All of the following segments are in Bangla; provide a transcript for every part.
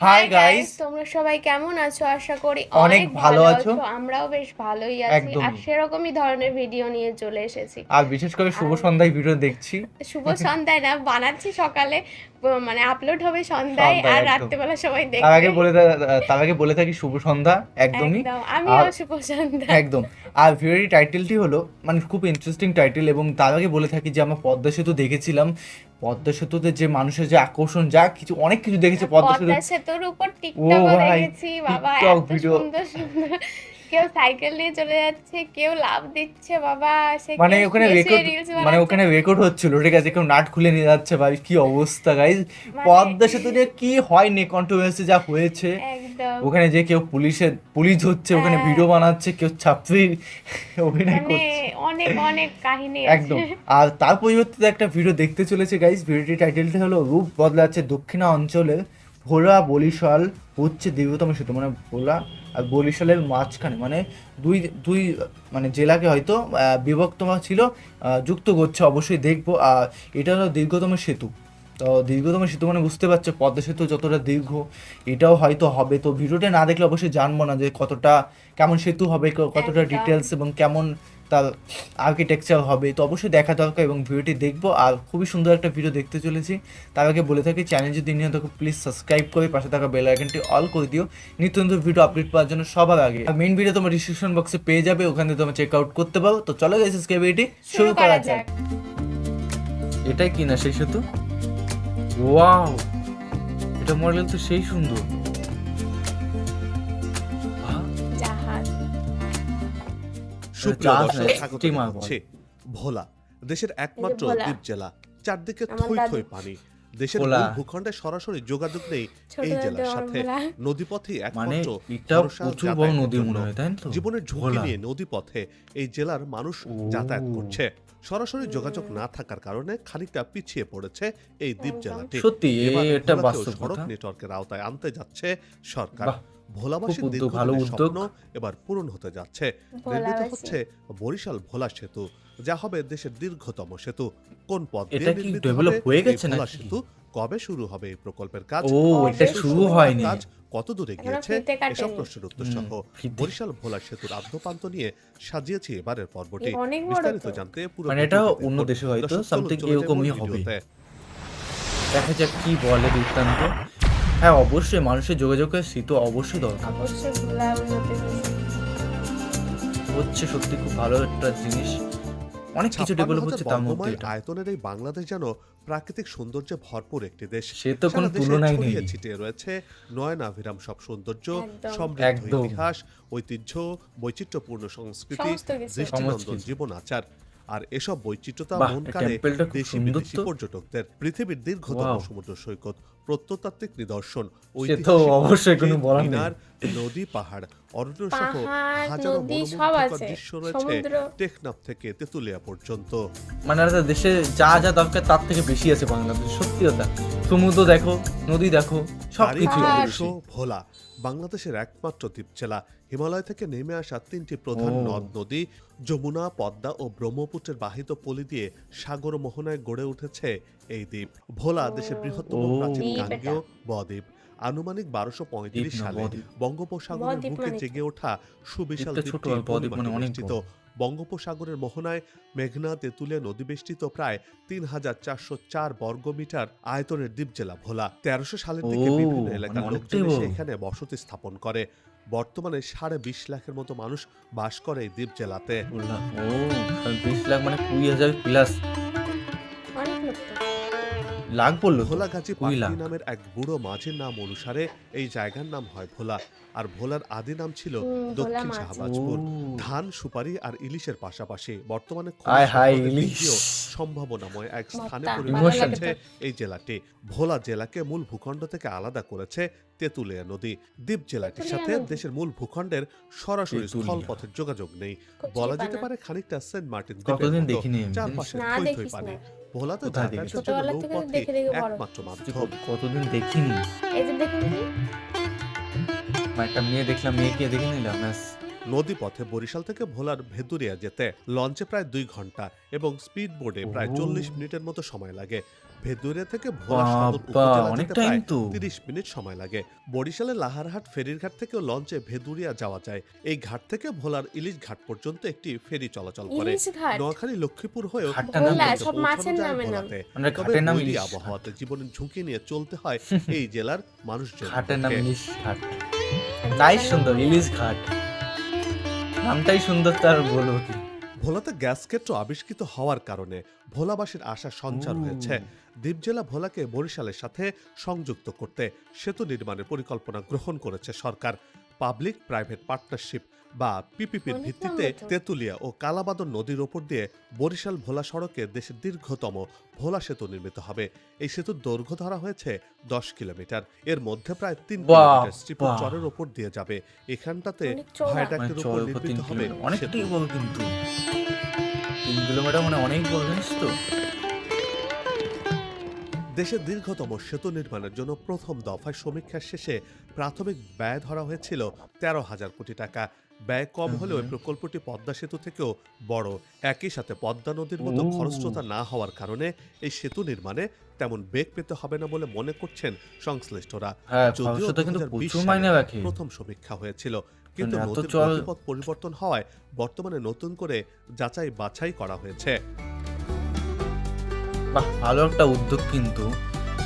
হাই গাইস তোমরা সবাই কেমন আছো? আশা করি অনেক ভালো আছো। আমরাও বেশ ভালোই আছি। আর সেরকমই ধরনের ভিডিও নিয়ে চলে এসেছি। আর বিশেষ করে শুভ সন্ধ্যায় ভিডিও দেখছি। শুভ সন্ধ্যায় না বানাচ্ছি সকালে। মানে আপলোড হবে সন্ধ্যায় আর। রাত্রেবেলা সবাই দেখবে। আগে বলে তার আগে বলে থাকি শুভ সন্ধ্যা একদমই। আমিও শুভ সন্ধ্যা। একদম। আর ভিডিওর টাইটেলটি হলো মানে খুব ইন্টারেস্টিং টাইটেল এবং তার আগে বলে থাকি যে আমরা পদ্মা সেতু দেখেছিলাম। পদ্মা সেতুতে যে মানুষের যে আকর্ষণ যা কিছু অনেক কিছু দেখেছি পদ্মা সেতু পদ্মা সেতুর উপর টিকটক দেখেছি বাবা এত ভিডিও। সুন্দর সুন্দর। কেউ সাইকেল নিয়ে চলে যাচ্ছে কেউ লাভ দিচ্ছে বাবা সে মানে ওখানে রেকর্ড মানে ওখানে রেকর্ড হচ্ছিল ঠিক আছে কেউ নাট খুলে নিয়ে যাচ্ছে ভাই কি অবস্থা গাইজ মানে- পদ্মা সেতু নিয়ে কি হয়নি কন্ট্রোভার্সি যা হয়েছে। ওখানে যে কেউ পুলিশের পুলিশ হচ্ছে ওখানে হ্যাঁ। ভিডিও বানাচ্ছে কেউ ছাত্রী অভিনয় মানে করছে। অনেক অনেক কাহিনী একদম। আর তার পরিবর্তে একটা ভিডিও দেখতে চলেছে গাইজ ভিডিওটির টাইটেলটা হলো রূপ বদলাচ্ছে দক্ষিণা অঞ্চলে ভোলা বরিশাল হচ্ছে দীর্ঘতম সেতু মানে ভোলা আর বরিশালের মাঝখানে। মানে দুই দুই মানে জেলাকে হয়তো বিভক্ত ছিল যুক্ত করছে অবশ্যই দেখব। আর এটা হলো দীর্ঘতম সেতু। তো দীর্ঘতম সেতু মানে বুঝতে পারছ পদ্মা সেতু যতটা দীর্ঘ এটাও হয়তো হবে। তো ভিডিওটা না দেখলে অবশ্যই জানব না যে কতটা কেমন সেতু হবে কতটা ডিটেলস এবং কেমন তার আর্কিটেকচার হবে। তো অবশ্যই দেখা দরকার এবং ভিডিওটি দেখব। আর খুবই সুন্দর একটা ভিডিও দেখতে চলেছি। তার আগে বলে থাকি চ্যানেল যদি নিয়ে থাকো প্লিজ সাবস্ক্রাইব করে পাশে থাকা বেল আইকনটি অল করে দিও। নিত্য নতুন ভিডিও আপডেট পাওয়ার জন্য সবার আগে। আর মেইন ভিডিও তোমার ডিসক্রিপশন বক্সে পেয়ে যাবে। ওখানে তোমরা চেক আউট করতে পারো। তো চলো গেছে আজকে ভিডিওটি শুরু করা যাক। এটাই কিনা সেই সেতু? ওয়াও এটা মডেল তো সেই সুন্দর। সুপ্রিয় দর্শক নয়, স্বাগত জানাচ্ছি। ভোলা দেশের একমাত্র দ্বীপ জেলা। চারদিকে থই থই পানি। দেশের মূল ভূখণ্ডে সরাসরি যোগাযোগ নেই এই জেলার সাথে। ভোলা। নদীপথেই মানে একমাত্র প্রচুর বড় নদী মনে হয় তাই তো? জীবনের ঝুঁকি। নিয়ে নদীপথে এই জেলার মানুষ যাতায়াত করছে। সরাসরি যোগাযোগ না থাকার কারণে খানিকটা পিছিয়ে পড়েছে এই দ্বীপ। জেলাটি। সড়ক নেটওয়ার্কের আওতায় আনতে যাচ্ছে সরকার। বাহ, ভোলাবাসীর খুব উদ্যোগ, ভালো দীর্ঘদিনের স্বপ্ন এবার পূরণ হতে যাচ্ছে। নির্মিত হচ্ছে বরিশাল ভোলা সেতু। যা হবে দেশের দীর্ঘতম সেতু। কোন পথ দিয়ে নির্মিত হবে? হয়ে ভোলা সেতু কবে শুরু হবে? এই প্রকল্পের কাজ ও এটা শুরু হয়নি। কাজ কত দূরে গিয়েছে এসব প্রশ্নের উত্তর সহ বরিশাল ভোলা সেতুর আদ্যপান্ত নিয়ে সাজিয়েছি এবারের পর্বটি। বিস্তারিত জানতে পুরো মানে এটা অন্য দেশে হয়তো যাই এরকমই হবে। দেখা যাক কি বলে বৃত্তান্ত। হ্যাঁ অবশ্যই মানুষের যোগাযোগের সেতু অবশ্যই দরকার অবশ্যই। হচ্ছে সত্যি খুব ভালো একটা জিনিস অনেক কিছু ডেভেলপ হচ্ছে তার মধ্যে এটা আয়তনের এই বাংলাদেশ যেন প্রাকৃতিক সৌন্দর্যে ভরপুর একটি দেশ সে তো কোনো তুলনাই নেই। ছিটিয়ে রয়েছে নয়নাভিরাম সব সৌন্দর্য। সমৃদ্ধ ইতিহাস ঐতিহ্য বৈচিত্র্যপূর্ণ সংস্কৃতি দৃষ্টিনন্দন সংস্কৃতি। জীবন আচার আর এসব বৈচিত্র্যতা মন কাড়ে দেশি বিদেশি পর্যটকদের। পৃথিবীর দীর্ঘতম সমুদ্র সৈকত প্রত্নতাত্ত্বিক নিদর্শন ঐতিহাসিক। মিনার, নদী পাহাড় অরণ্য সহ হাজারো মনোমুগ্ধকর দৃশ্য রয়েছে। টেকনাফ থেকে তেতুলিয়া পর্যন্ত। মানে দেশে যা যা দরকার তার থেকে বেশি আছে বাংলাদেশ সত্যি কথা। সমুদ্র দেখো নদী দেখো সব তারই অংশ ভোলা বাংলাদেশের একমাত্র দ্বীপ জেলা হিমালয় থেকে নেমে আসা তিনটি প্রধান নদ নদী যমুনা পদ্মা ও ব্রহ্মপুত্রের বাহিত পলি দিয়ে সাগর মোহনায় গড়ে উঠেছে এই দ্বীপ। ভোলা দেশের বৃহত্তম প্রাচীন গাঙ্গেয় বদ্বীপ। আনুমানিক বারোশো পঁয়ত্রিশ দ্বীপ সালে বঙ্গোপসাগরের বুকে জেগে ওঠা সুবিশাল মানে বড়। বঙ্গোপসাগরের মোহনায় মেঘনা তেঁতুলিয়া নদী বেষ্টিত প্রায় তিন হাজার চারশো চার বর্গমিটার আয়তনের দ্বীপ জেলা ভোলা। তেরোশো সালের দিকে বিভিন্ন মানে এলাকার লোকজন এখানে বসতি স্থাপন করে। বর্তমানে সাড়ে বিশ লাখের মতো মানুষ বাস করে এই দ্বীপ জেলাতে। বিশ লাখ মানে কুড়ি হাজার প্লাস। লাখ বলল তো? ভোলা গাছি পাখি নামের এক বুড়ো মাঝির নাম অনুসারে এই জায়গার নাম হয় ভোলা। আর ভোলার আদি নাম ছিল দক্ষিণ শাহবাজপুর। ধান সুপারি আর ইলিশের পাশাপাশি বর্তমানে সম্ভাবনাময় এক স্থানে লাগে হয়েছে এই জেলাটি। ভোলা জেলাকে মূল ভূখণ্ড থেকে আলাদা করেছে তেঁতুলিয়া নদী। দ্বীপ জেলাটির সাথে দেশের মূল ভূখণ্ডের সরাসরি স্থলপথের যোগাযোগ নেই। বলা যেতে পারে খানিকটা সেন্ট মার্টিন দ্বীপের চারপাশে থই থই পানি। ভোলাতে কোথায় যাতায়াতের দেখিস? জন্য ছোটবেলা থেকে দেখে দেখে বড়। একমাত্র মাধ্যম কতদিন দেখিনি? এই যে দেখুন একটা মেয়ে দেখলাম মেয়েকে দেখে নিলাম ব্যাস। নদী পথে বরিশাল থেকে ভোলার ভেতুরিয়া যেতে লঞ্চে প্রায় দুই ঘণ্টা এবং স্পিড বোর্ডে প্রায় চল্লিশ মিনিটের মতো সময় লাগে। ভেদুরিয়া থেকে ভোলা সদর উপজেলা যেতে প্রায় তিরিশ মিনিট সময় লাগে। বরিশালের লাহারহাট ফেরির ঘাট থেকেও লঞ্চে ভেদুরিয়া যাওয়া যায়। এই ঘাট থেকে ভোলার ইলিশ ঘাট পর্যন্ত একটি ফেরি চলাচল করে। নোয়াখালী লক্ষ্মীপুর হয়েও। ভোলাতে। মানে তবে আবহাওয়াতে জীবনের ঝুঁকি নিয়ে চলতে হয় এই জেলার মানুষজন ঘাটের নাম ইলিশ ঘাট। তাই সুন্দর ইলিশ ঘাট। নামটাই সুন্দর তার বলব কি? ভোলাতে গ্যাস ক্ষেত্র আবিষ্কৃত হওয়ার কারণে ভোলাবাসীর আশা সঞ্চার হয়েছে। দ্বীপ জেলা ভোলাকে বরিশালের সাথে সংযুক্ত করতে সেতু নির্মাণের পরিকল্পনা গ্রহণ করেছে সরকার। পাবলিক প্রাইভেট পার্টনারশিপ বা পিপিপির ভিত্তিতে তেঁতুলিয়া ও কালাবাদন নদীর ওপর দিয়ে বরিশাল ভোলা সড়কে দেশের দীর্ঘতম ভোলা সেতু নির্মিত হবে। এই সেতুর দৈর্ঘ্য ধরা হয়েছে দশ কিলোমিটার। এর মধ্যে প্রায় তিন কিলোমিটার শ্রীপুর চরের ওপর দিয়ে যাবে। এখানটাতে ভায়াডাক্টের উপর নির্মিত হবে অনেকটাই। কিন্তু। তিন কিলোমিটার মানে অনেক বড় জানিস তো? দেশের দীর্ঘতম সেতু নির্মাণের জন্য প্রথম দফায় সমীক্ষার শেষে প্রাথমিক ব্যয় ধরা হয়েছিল তেরো হাজার কোটি টাকা। ব্যয় কম হলেও প্রকল্পটি পদ্মা সেতু থেকেও বড়। একই সাথে পদ্মা নদীর মতো খরস্রোতা না হওয়ার কারণে এই সেতু নির্মাণে তেমন বেগ পেতে হবে না বলে মনে করছেন সংশ্লিষ্টরা। হ্যাঁ যদিও খরচটা কিন্তু 2020 প্রচুর সালে মাইনে রাখে। প্রথম সমীক্ষা হয়েছিল কিন্তু এত নদীর পরিবর্তন হওয়ায় বর্তমানে নতুন করে যাচাই বাছাই করা হয়েছে। বাহ ভালো একটা উদ্যোগ কিন্তু।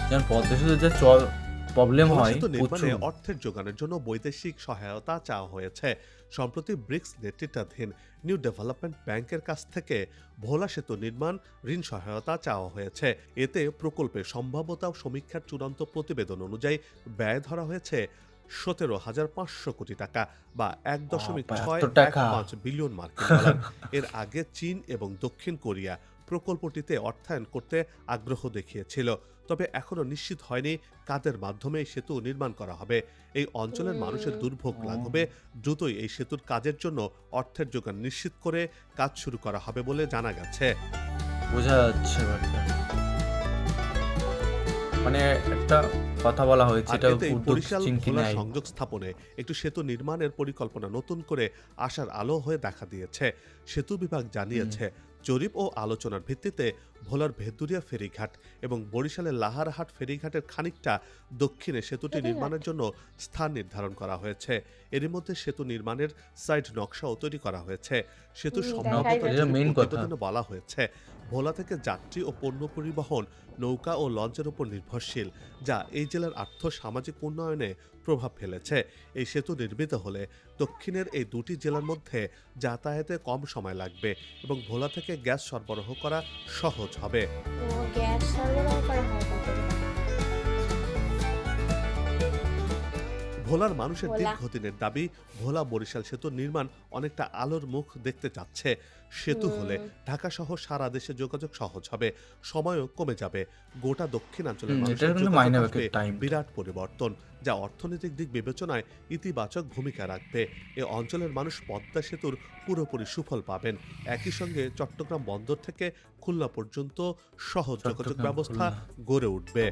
যেমন পদ্মা যে চল প্রবলেম হয় নির্মাণে অর্থের যোগানের জন্য বৈদেশিক সহায়তা চাওয়া হয়েছে। সম্প্রতি ব্রিক্স নেতৃত্বাধীন নিউ ডেভেলপমেন্ট ব্যাংকের কাছ থেকে ভোলা সেতু নির্মাণ ঋণ সহায়তা চাওয়া হয়েছে। এতে প্রকল্পের সম্ভাব্যতা সমীক্ষার চূড়ান্ত প্রতিবেদন অনুযায়ী ব্যয় ধরা হয়েছে সতেরো হাজার পাঁচশো কোটি টাকা বা এক দশমিক ছয় এক। পাঁচ বিলিয়ন মার্কিন ডলার। এর আগে চীন এবং দক্ষিণ কোরিয়া প্রকল্পটিতে অর্থায়ন করতে আগ্রহ দেখিয়েছিল। তবে এখনও নিশ্চিত হয়নি কাদের মাধ্যমে এই সেতু নির্মাণ করা হবে। এই অঞ্চলের মানুষের দুর্ভোগ লাঘবে দ্রুতই এই সেতুর কাজের জন্য অর্থের যোগান নিশ্চিত করে কাজ শুরু করা হবে বলে জানা গেছে। বোঝা যাচ্ছে মানে একটা কথা বলা হয়েছে এটা বরিশাল সংযোগ স্থাপনে একটু সেতু নির্মাণের পরিকল্পনা নতুন করে আসার আলো হয়ে দেখা দিয়েছে। সেতু বিভাগ জানিয়েছে জরিপ ও আলোচনার ভিত্তিতে ভোলার ভেদুরিয়া ফেরিঘাট এবং বরিশালের লাহারহাট ফেরিঘাটের খানিকটা দক্ষিণে সেতুটি নির্মাণের জন্য স্থান নির্ধারণ করা হয়েছে। এরই মধ্যে সেতু নির্মাণের সাইড নকশাও তৈরি করা হয়েছে। সেতু সম্ভাব্যতা বলা হয়েছে। ভোলা থেকে যাত্রী ও পণ্য পরিবহন নৌকা ও লঞ্চের উপর নির্ভরশীল যা এই জেলার আর্থ সামাজিক উন্নয়নে প্রভাব ফেলেছে। এই সেতু নির্মিত হলে দক্ষিণের এই দুটি জেলার মধ্যে যাতায়াতে কম সময় লাগবে এবং ভোলা থেকে গ্যাস সরবরাহ করা সহজ হবে। গ্যাস সরবরাহ করা ভোলার মানুষের। দীর্ঘদিনের দাবি ভোলা বরিশাল সেতু নির্মাণ অনেকটা আলোর মুখ দেখতে যাচ্ছে সেতু হলে ঢাকা সহ সারা দেশে যোগাযোগ সহজ হবে সময়ও কমে যাবে। গোটা দক্ষিণাঞ্চলের মানুষের। বিরাট পরিবর্তন যা অর্থনৈতিক দিক বিবেচনায় ইতিবাচক ভূমিকা রাখবে। এ অঞ্চলের মানুষ পদ্মা সেতুর পুরোপুরি সুফল পাবেন। একই সঙ্গে চট্টগ্রাম বন্দর থেকে খুলনা পর্যন্ত সহজ যোগাযোগ ব্যবস্থা গড়ে উঠবে।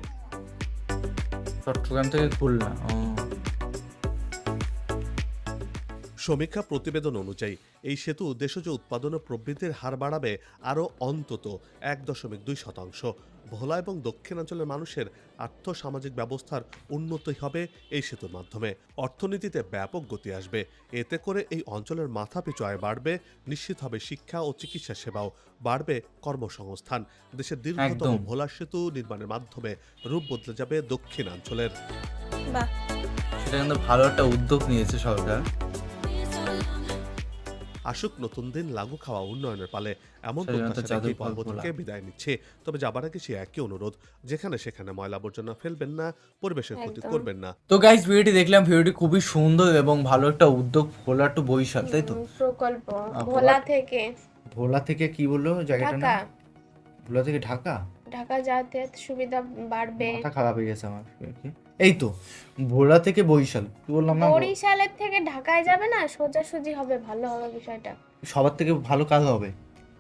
চট্টগ্রাম থেকে খুলনা সমীক্ষা প্রতিবেদন অনুযায়ী এই সেতু দেশজ উৎপাদন ও প্রবৃদ্ধির হার বাড়াবে আরও অন্তত এক দশমিক দুই শতাংশ। ভোলা এবং দক্ষিণাঞ্চলের মানুষের আর্থ সামাজিক ব্যবস্থার উন্নতি হবে এই সেতুর মাধ্যমে। অর্থনীতিতে ব্যাপক গতি আসবে। এতে করে এই অঞ্চলের মাথাপিছু আয় বাড়বে নিশ্চিত হবে শিক্ষা ও চিকিৎসা সেবাও বাড়বে কর্মসংস্থান। দেশের দীর্ঘতম ভোলা সেতু নির্মাণের মাধ্যমে রূপ বদলে যাবে দক্ষিণাঞ্চলের। সেটা কিন্তু ভালো একটা উদ্যোগ নিয়েছে সরকার। আসুক নতুন দিন লাগু খাওয়া উন্নয়নের পালে। এমন স্বাধীনতা প্রত্যাশা পর্ব থেকে বিদায় নিচ্ছে। তবে যাবার আগে সে একই অনুরোধ যেখানে সেখানে ময়লা আবর্জনা ফেলবেন না পরিবেশের ক্ষতি করবেন না। তো গাইজ ভিডিওটি দেখলাম ভিডিওটি খুবই সুন্দর এবং ভালো একটা উদ্যোগ ভোলা টু বরিশাল তাই তো? প্রকল্প। ভোলা ভোলা- থেকে। ভোলা থেকে কি বলল জায়গাটা না ভোলা থেকে ঢাকা? ঢাকা যাতায়াত সুবিধা বাড়বে। মাথা খারাপ হয়ে গেছে আমার এই তো ভোলা থেকে বরিশাল। কি বললাম না বরিশালের থেকে ঢাকায় যাবে না? সোজাসুজি হবে ভালো হবে বিষয়টা। সবার থেকে ভালো কাজ হবে।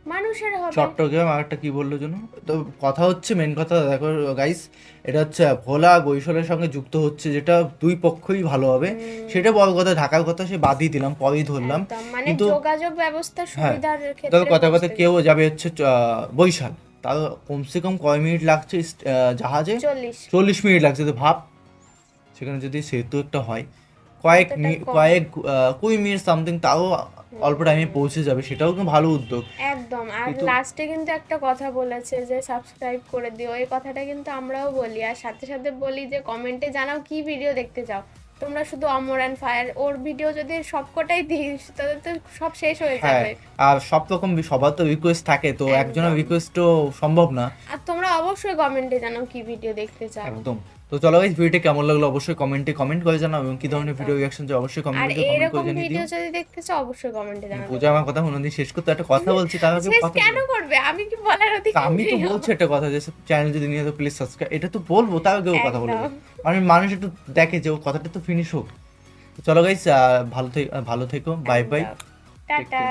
মানুষের হবে। চট্টগ্রাম আর একটা কি বলল যেন? তো কথা হচ্ছে মেন কথা দেখো গাইস এটা হচ্ছে ভোলা বরিশালের সঙ্গে যুক্ত হচ্ছে যেটা দুই পক্ষই ভালো হবে। সেটা বড় কথা ঢাকার কথা সে বাদই দিলাম পরেই ধরলাম। মানে কিন্তু- যোগাযোগ ব্যবস্থা সুবিধার তবে ক্ষেত্রে কথা কথা কেউ যাবে হচ্ছে বরিশাল। তাও কমসে কম কয় মিনিট লাগছে জাহাজে? চল্লিশ। চল্লিশ মিনিট লাগছে তো ভাব। সেখানে যদি সেতু একটা হয় কয়েক। কয়েক কুড়ি মিনিট সামথিং তাও অল্প টাইমে পৌঁছে যাবে সেটাও কিন্তু ভালো উদ্যোগ। একদম আর লাস্টে কিন্তু একটা কথা বলেছে যে সাবস্ক্রাইব করে দিও এই কথাটা কিন্তু আমরাও বলি। আর সাথে সাথে বলি যে কমেন্টে জানাও কি ভিডিও দেখতে চাও। তোমরা শুধু অমর অ্যান্ড ফায়ার ওর ভিডিও যদি সবকটাই দিস তাহলে তো সব শেষ হয়ে হ্যাঁ যাবে। আর সব রকম সবার তো রিকোয়েস্ট থাকে তো। একজনের রিকোয়েস্টও সম্ভব না। আর তোমরা অবশ্যই কমেন্টে জানাও কি ভিডিও দেখতে চাও। একদম। তো চলো গাইস ভিডিওটা কেমন লাগল অবশ্যই কমেন্টে কমেন্ট করে জানাও এবং কি ধরনের ভিডিও রিঅ্যাকশন চাই অবশ্যই কমেন্টে কমেন্ট করে জানিয়ে ভিডিও যদি দেখতে চাও অবশ্যই কমেন্টে জানাও পূজা আমার কথা কোনোদিন শেষ করতে একটা কথা বলছি তার আগে কথা কেন করবে? আমি কি বলার অধিকার আমি তো বলছি একটা কথা যে চ্যানেল যদি নিয়ে তো প্লিজ সাবস্ক্রাইব এটা তো বলব তার আগেও কথা বলব। আমি মানুষ একটু দেখে যে ও কথাটা তো ফিনিশ হোক। চলো গাইস ভালো থেকে ভালো থেকো বাই বাই টাটা।